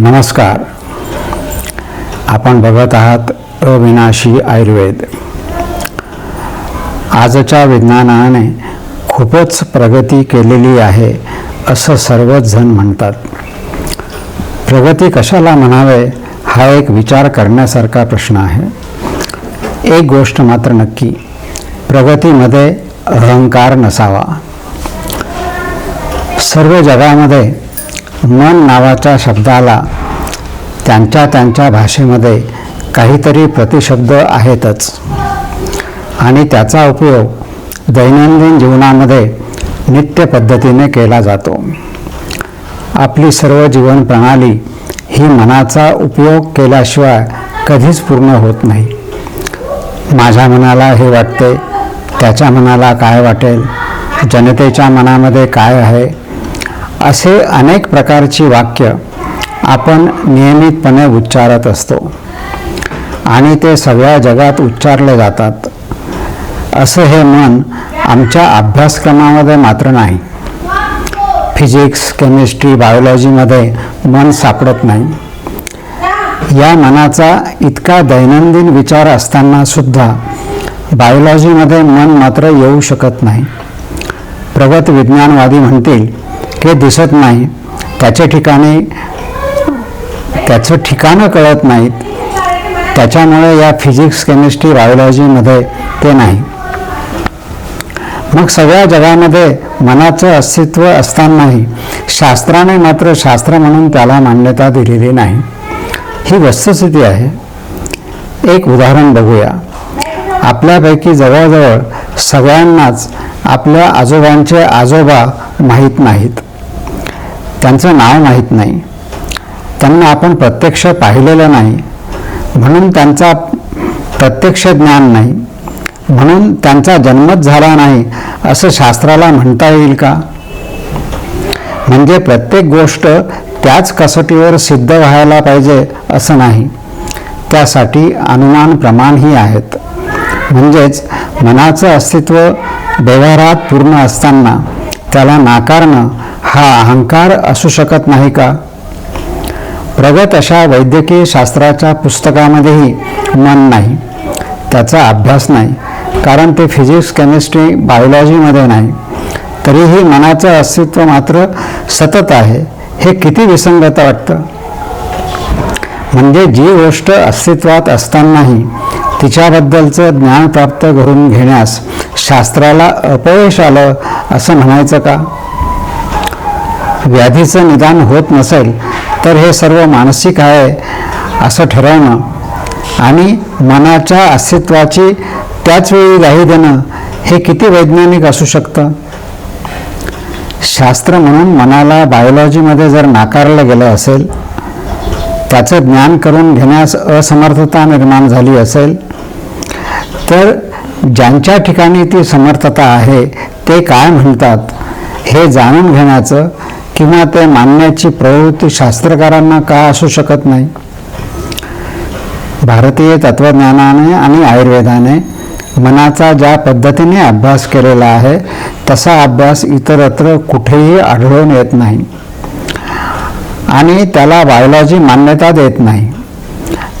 नमस्कार. आपण बघत आहात अविनाशी आयुर्वेद. आजच्या विज्ञानाने खूपच प्रगती केलेली आहे असं सर्वच जण म्हणतात. प्रगती कशाला म्हणावे हा एक विचार करण्यासारखा प्रश्न आहे. एक गोष्ट मात्र नक्की प्रगतीमध्ये अहंकार नसावा. सर्व जगामध्ये मन नावाच्या शब्दाला त्यांच्या त्यांच्या भाषेमध्ये काहीतरी प्रतिशब्द आहेतच. आणि त्याचा उपयोग दैनंदिन जीवनामध्ये नित्य पद्धतीने केला जातो. आपली सर्व जीवन प्रणाली ही मनाचा उपयोग केल्याशिवाय कधीच पूर्ण होत नाही. माझ्या मनाला हे वाटते त्याच्या मनाला काय वाटेल जनतेच्या मनामध्ये काय आहे असे अनेक प्रकारची वाक्य आपण नियमितपणे उच्चारत असतो. आणि ते सगळ्या जगात उच्चारले जातात. असं हे मन आमच्या अभ्यासक्रमामध्ये मात्र नाही. फिजिक्स केमिस्ट्री बायोलॉजीमध्ये मन सापडत नाही. या मनाचा इतका दैनंदिन विचार असताना सुद्धा बायोलॉजीमध्ये मन मात्र येऊ शकत नाही. प्रगत विज्ञानवादी म्हणतील हे दिसत नाही त्याच्या ठिकाणी त्याचं ठिकाणं कळत नाहीत. त्याच्यामुळे या फिजिक्स केमिस्ट्री बायोलॉजीमध्ये ते नाही. मग सगळ्या जगामध्ये मनाचं अस्तित्व असतानाही शास्त्राने मात्र शास्त्र म्हणून त्याला मान्यता दिलेली नाही. ही वस्तुस्थिती आहे. एक उदाहरण बघूया. आपल्यापैकी जवळजवळ सगळ्यांनाच आपल्या आजोबांचे आजोबा माहीत नाहीत. त्यांचं नाव माहीत नाही. त्यांना आपण प्रत्यक्ष पाहिलेलं नाही. म्हणून त्यांचा प्रत्यक्ष ज्ञान नाही. म्हणून त्यांचा जन्मच झाला नाही असं शास्त्राला म्हणता येईल का? म्हणजे प्रत्येक गोष्ट त्याच कसोटीवर सिद्ध व्हायला पाहिजे असं नाही. त्यासाठी अनुमान प्रमाणही आहेत. म्हणजेच मनाचं अस्तित्व व्यवहारात पूर्ण असताना त्याला नाकारणं हा अहंकार असू शकत नाही का? प्रगत अशा वैद्यकीय शास्त्राच्या पुस्तकामध्येही मन नाही त्याचा अभ्यास नाही कारण ते फिजिक्स केमिस्ट्री बायोलॉजीमध्ये नाही. तरीही मनाचं अस्तित्व मात्र सतत आहे. हे किती विसंगत वाटतं? म्हणजे जी गोष्ट अस्तित्वात असतानाही तिच्याबद्दलचं ज्ञान प्राप्त करून घेण्यास शास्त्राला अपयश आलं असं म्हणायचं का? व्याधीचं निदान होत नसेल तर हे सर्व मानसिक आहे असं ठरवणं. आणि मनाच्या अस्तित्वाची त्याच वेळी ग्वाही देणं हे किती वैज्ञानिक असू शकतं? शास्त्र म्हणून मनाला बायोलॉजीमध्ये जर नाकारलं गेलं असेल त्याचं ज्ञान करून घेण्यास असमर्थता निर्माण झाली असेल तर ज्यांच्या ठिकाणी ती समर्थता आहे ते काय म्हणतात हे जाणून घेण्याचं किंवा ते मानण्याची प्रवृत्ती शास्त्रकारांना का असू शकत नाही? भारतीय तत्त्वज्ञानाने आणि आयुर्वेदाने मनाचा ज्या पद्धतीने अभ्यास केलेला आहे तसा अभ्यास इतरत्र कुठेही आढळून येत नाही. आणि त्याला बायोलॉजी मान्यता देत नाही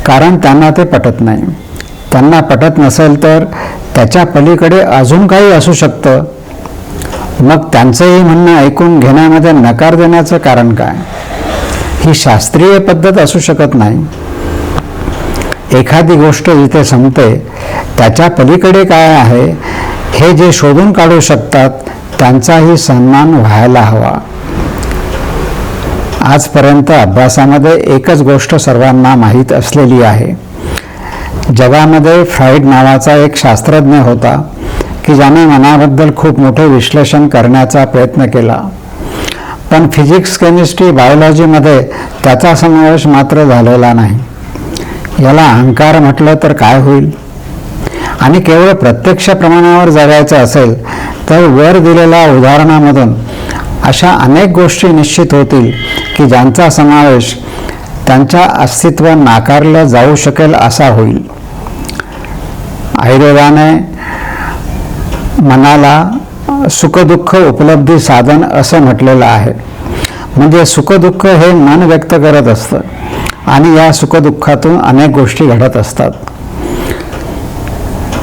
कारण त्यांना ते पटत नाही. त्यांना पटत नसेल तर त्याच्या पलीकडे अजून काही असू शकतं. मग त्यांचंही म्हणणं ऐकून घेण्यामध्ये नकार देण्याचं कारण काय? ही शास्त्रीय पद्धत असू शकत नाही. एखादी गोष्ट जिथे संपते त्याच्या पलीकडे काय आहे हे जे शोधून काढू शकतात त्यांचाही सन्मान व्हायला हवा. आजपर्यंत अभ्यासामध्ये एकच गोष्ट सर्वांना माहीत असलेली आहे. जगामध्ये फ्राईड नावाचा एक शास्त्रज्ञ होता. की ज्याने मनाबद्दल खूप मोठे विश्लेषण करण्याचा प्रयत्न केला. पण फिजिक्स केमिस्ट्री बायोलॉजीमध्ये त्याचा समावेश मात्र झालेला नाही. याला अहंकार म्हटलं तर काय होईल? आणि केवळ प्रत्यक्ष प्रमाणावर जगायचं असेल तर वर दिलेल्या उदाहरणामधून अशा अनेक गोष्टी निश्चित होतील की ज्यांचा समावेश त्यांच्या अस्तित्व नाकारलं जाऊ शकेल असा होईल. आयुर्वेदाने मनाला सुखदुःख उपलब्धी साधन असं म्हटलेलं आहे. म्हणजे सुखदुःख हे मन व्यक्त करत असतं आणि या सुखदुःखातून अनेक गोष्टी घडत असतात.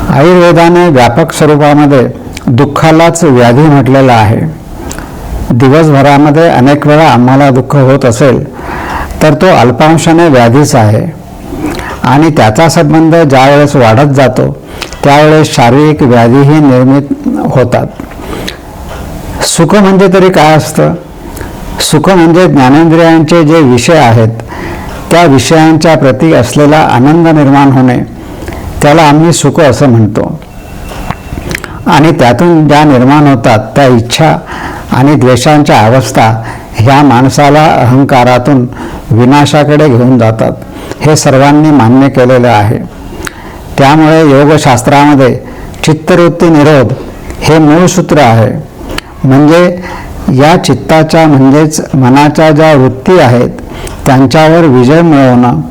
आयुर्वेदाने व्यापक स्वरूपामध्ये दुःखालाच व्याधी म्हटलेलं आहे. दिवसभरामध्ये अनेक वेळा आम्हाला दुःख होत असेल तर तो अल्पांशाने व्याधीच आहे. आणि त्याचा संबंध ज्यावेळेस वाढत जातो त्यावेळेस शारीरिक व्याधीही निर्मित होतात. सुख म्हणजे तरी काय असतं? सुख म्हणजे ज्ञानेंद्रियांचे जे विषय आहेत त्या विषयांच्या प्रती असलेला आनंद निर्माण होणे. त्याला आम्ही सुख असं म्हणतो. आणि त्यातून ज्या निर्माण होतात त्या इच्छा आणि द्वेषांच्या अवस्था ह्या माणसाला अहंकारातून विनाशाकडे घेऊन जातात. हे सर्वांनी मान्य केलेलं आहे. त्यामुळे योगशास्त्रामध्ये चित्तवृत्ती निरोध हे मूळ सूत्र आहे. म्हणजे या चित्ताच्या म्हणजेच मनाच्या ज्या वृत्ती आहेत त्यांच्यावर विजय मिळवणं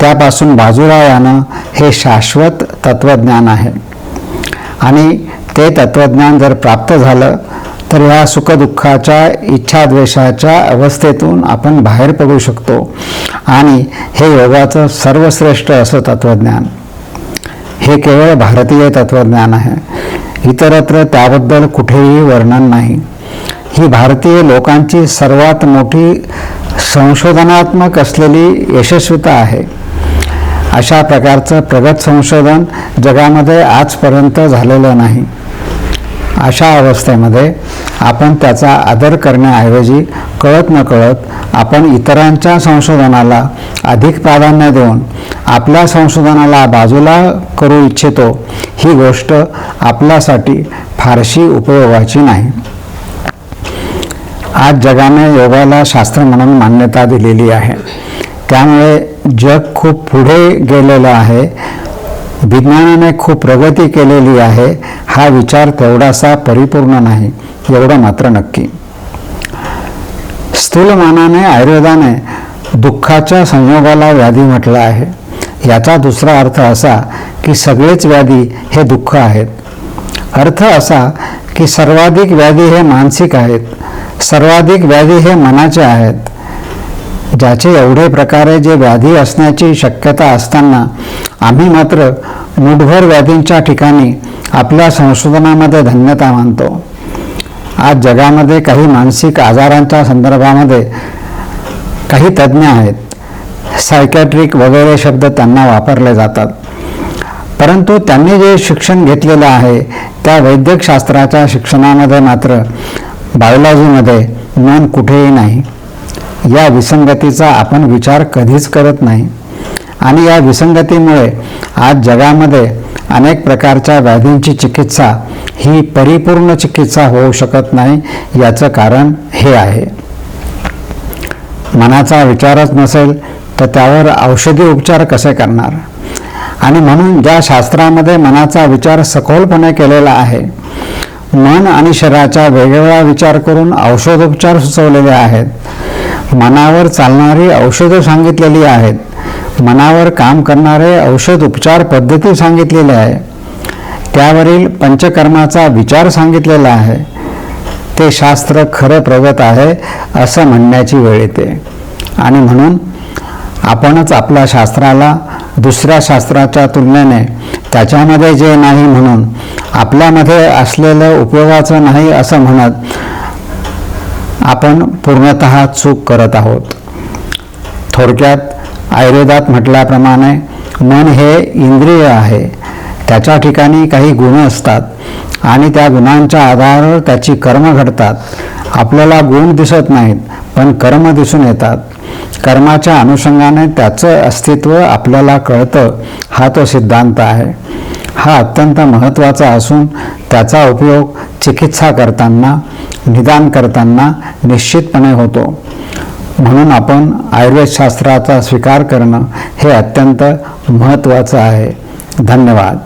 त्यापासून बाजूला यानं हे शाश्वत तत्त्वज्ञान आहे. आणि ते तत्त्वज्ञान जर प्राप्त झालं तर ह्या सुखदुःखाच्या इच्छाद्वेषाच्या अवस्थेतून आपण बाहेर पडू शकतो. आणि हे योगाचं सर्वश्रेष्ठ असं तत्त्वज्ञान. हे केवळ भारतीय तत्त्वज्ञान आहे. इतरत्र त्याबद्दल कुठेही वर्णन नाही. ही भारतीय लोकांची सर्वात मोठी संशोधनात्मक असलेली यशस्वीता आहे. अशा प्रकारचं प्रगत संशोधन जगामध्ये आजपर्यंत झालेलं नाही. अशा अवस्थेमध्ये आपण त्याचा आदर करण्याऐवजी कळत नकळत आपण इतरांच्या संशोधनाला अधिक प्राधान्य देऊन आपल्या संशोधनाला बाजूला करू इच्छितो ही गोष्ट आपल्यासाठी फारशी उपयोगाची नाही. आज जगाने योगाला शास्त्र म्हणून मान्यता दिलेली आहे. त्यामुळे जग खूप पुढे गेलेलं आहे विज्ञानाने खूप प्रगती केलेली आहे हा विचार तेवढासा परिपूर्ण नाही. एवढं मात्र नक्की. स्थूलमानाने आयुर्वेदाने दुःखाच्या संयोगाला व्याधी म्हटलं आहे. याचा दुसरा अर्थ असा की सगळेच व्याधी हे दुःख आहेत. अर्थ असा की सर्वाधिक व्याधी हे मानसिक आहेत. सर्वाधिक व्याधी हे मनाचे आहेत. ज्याचे एवढे प्रकारे जे व्याधी असण्याची शक्यता असताना आम्ही मात्र मुठभर व्याधींच्या ठिकाणी आपल्या संशोधनामध्ये धन्यता मानतो. आज जगामध्ये काही मानसिक आजारांच्या संदर्भामध्ये काही तज्ज्ञ आहेत. सायकॅट्रिक वगैरे शब्द त्यांना वापरले जातात. परंतु त्यांनी जे शिक्षण घेतलेलं आहे त्या वैद्यकशास्त्राच्या शिक्षणामध्ये मात्र बायोलॉजीमध्ये नोंद कुठेही नाही. या विसंगतीचा आपण विचार कधीच करत नाही. आणि या विसंगतीमुळे आज जगामध्ये अनेक प्रकारच्या व्याधींची चिकित्सा ही परिपूर्ण चिकित्सा होऊ शकत नाही याचं कारण हे आहे. मनाचा विचारच नसेल तर त्यावर औषधी उपचार कसे करणार? आणि म्हणून ज्या शास्त्रामध्ये मनाचा विचार सखोलपणे केलेला आहे मन आणि शरीराचा वेगवेगळा विचार करून औषधोपचार सुचवलेले आहेत. मनावर चालणारी औषधं सांगितलेली आहेत. मनावर काम करणारे औषध उपचार पद्धती सांगितलेली आहे. त्यावरील पंचकर्माचा विचार सांगितलेला आहे. ते शास्त्र खरं प्रगत आहे असं म्हणण्याची वेळ येते. आणि म्हणून आपणच आपल्या शास्त्राला दुसऱ्या शास्त्राच्या तुलनेने त्याच्यामध्ये जे नाही म्हणून आपल्यामध्ये असलेलं उपयोगाचं नाही असं म्हणत आपण पूर्णत चूक करत आहोत. थोडक्यात आयुर्वेदात म्हटल्याप्रमाणे मन हे इंद्रिय आहे. त्याच्या ठिकाणी काही गुण असतात आणि त्या गुणांच्या आधारावर त्याची कर्म घडतात. आपल्याला गुण दिसत नाहीत पण कर्म दिसून येतात. कर्माच्या अनुषंगाने त्याचं अस्तित्व आपल्याला कळतं हा तो सिद्धांत आहे. हा अत्यंत महत्त्वाचा असून त्याचा उपयोग चिकित्सा करताना निदान करताना निश्चितपणे होतो. म्हणून आपण आयुर्वेदशास्त्राचा स्वीकार करणं हे अत्यंत महत्त्वाचं आहे. धन्यवाद.